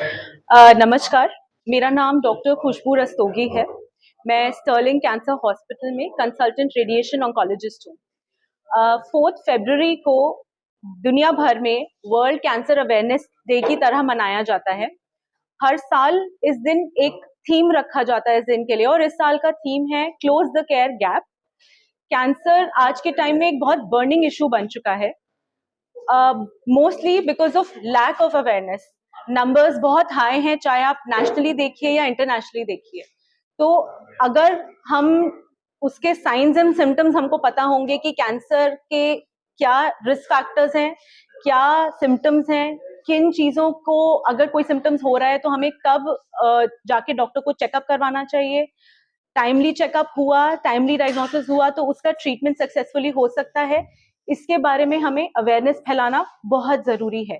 नमस्कार। मेरा नाम डॉक्टर खुशबू रस्तोगी है। मैं स्टर्लिंग कैंसर हॉस्पिटल में कंसल्टेंट रेडिएशन ऑन्कोलॉजिस्ट हूँ। फोर्थ फरवरी को दुनिया भर में वर्ल्ड कैंसर अवेयरनेस डे की तरह मनाया जाता है। हर साल इस दिन एक थीम रखा जाता है इस दिन के लिए और इस साल का थीम है close the care gap. Cancer आज के टाइम में एक बहुत बर्निंग इशू बन चुका है। Mostly because of lack of awareness. Numbers बहुत हाई हैं, चाहे आप नेशनली देखिए या इंटरनेशनली देखिए। तो अगर हम उसके साइंस एंड सिम्टम्स हमको पता होंगे कि कैंसर के क्या रिस्क फैक्टर्स हैं, क्या सिम्टम्स हैं, किन चीज़ों को अगर कोई सिम्टम्स हो रहा है तो हमें कब जाके डॉक्टर को चेकअप करवाना चाहिए। टाइमली चेकअप हुआ टाइमली डायग्नोसिस हुआ तो उसका ट्रीटमेंट सक्सेसफुली हो सकता है। इसके बारे में हमें अवेयरनेस फैलाना बहुत ज़रूरी है।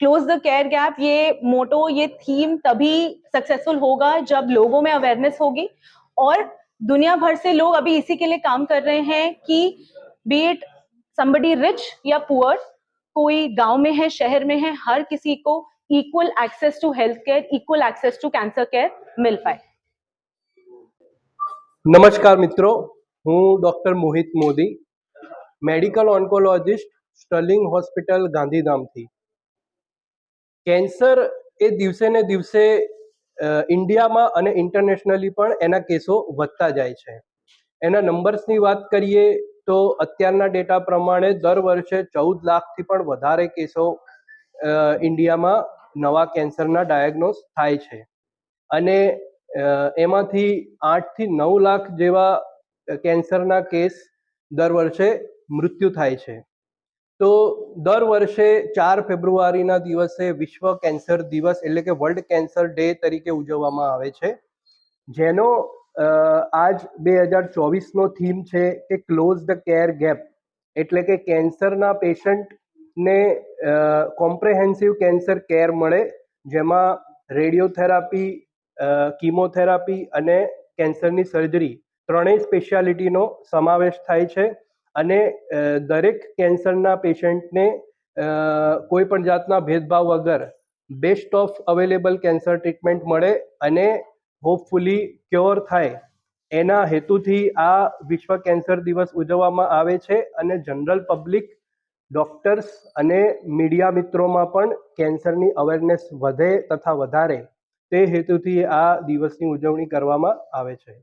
क्लोज द केयर गैप ये मोटो ये थीम तभी सक्सेसफुल होगा जब लोगों में अवेयरनेस होगी और दुनिया भर से लोग अभी इसी के लिए काम कर रहे हैं कि बी इट somebody रिच या पुअर कोई गांव में है शहर में है हर किसी को equal access to health care equal access to cancer care मिल पाए નમસ્કાર મિત્રો હું doctor Mohit Modi medical oncologist Sterling hospital ગાંધીધામથી cancer એ દિવસે ને દિવસે ઇન્ડિયામાં અને ઇન્ટરનેશનલી પણ એના કેસો વધતા જાય છે. એના નંબર્સની વાત કરીએ તો અત્યારના ડેટા પ્રમાણે દર વર્ષે ચૌદ લાખથી પણ વધારે કેસો ઇન્ડિયામાં નવા કેન્સરના ડાયગ્નોસ થાય છે. અને એમાંથી આઠથી નવ લાખ જેવા કેન્સરના કેસ દર વર્ષે મૃત્યુ થાય છે. તો દર વર્ષે ચાર ફેબ્રુઆરીના દિવસે વિશ્વ કેન્સર દિવસ એટલે કે વર્લ્ડ કેન્સર ડે તરીકે ઉજવવામાં આવે છે. જેનો આજ બે હજાર ચોવીસનો થીમ છે કે ક્લોઝ ધ કેર ગેપ. એટલે કે કેન્સરના પેશન્ટને કોમ્પ્રેહેન્સિવ કેન્સર કેર મળે, જેમાં રેડિયોથેરાપી કીમોથેરાપી અને કેન્સરની સર્જરી ત્રણેય સ્પેશિયાલિટીનો સમાવેશ થાય છે. અને દરેક કેન્સરના પેશન્ટને કોઈ પણ જાતના ભેદભાવ વગર best of available cancer treatment મળે અને હોપફુલી ક્યોર થાય, એના હેતુથી આ વિશ્વ કેન્સર દિવસ ઉજવવામાં આવે છે અને જનરલ પબ્લિક, ડોક્ટર્સ અને મીડિયા મિત્રોમાં પણ કેન્સરની અવેરનેસ વધે તથા વધારે, તે હેતુથી આ દિવસની ઉજવણી કરવામાં આવે છે.